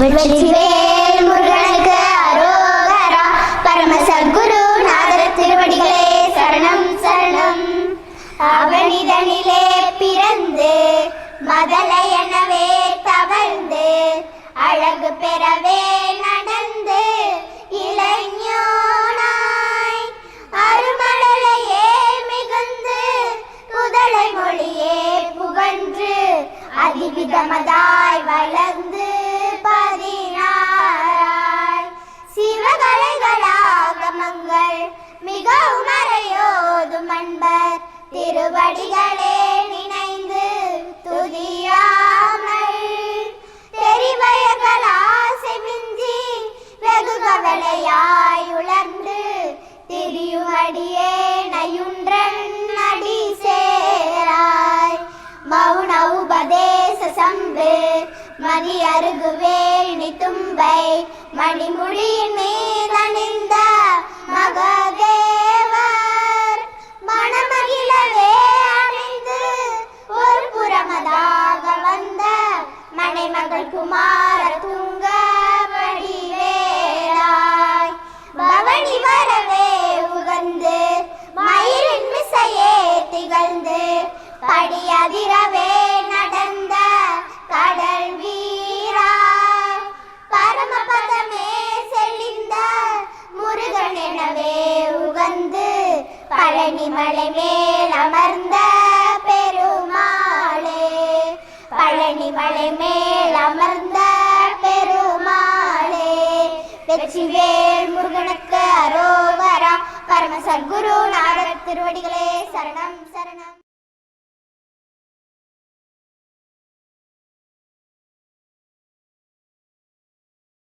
வெற்றிவேல் முருகனுக்கு அரோகரா. பரம சத்குரு நாதர திருவடிகளே சரணம் சரணம். அவனிதனிலே பிறந்து மதலை எனவே தவழ்ந்து அழகு பெறவே நடந்து இளைஞனாய். அருமடலையே மிகுந்து புதலை மொழியே புகன்று அதிவிதமதாய் வளர்ந்து பதினாராய் சிவகலைகளாகமங்கள் மிக உணரையோதும் அன்பர். திருவடிகளே நினை மதி அருகுவேணி தும்பை மணிமுடியின் மீதணிந்த மகதேவர். மணமகிழவே அணிந்து ஒரு புறமதாக வந்த மனைமகள் குமார துங்க வடிவேலாய் பவனி வரவே உகந்து மயிரின் மிசையே திகழ்ந்து படியதிரவே பழனி மலை மேல் அமர்ந்த பெருமாளே. பழனி மலை மேல் அமர்ந்த பெருமாளே. வெற்றிவேல் முருகனுக்கு அரோவரா. பரம குரு நாரத் திருவடிகளே சரணம் சரணம்.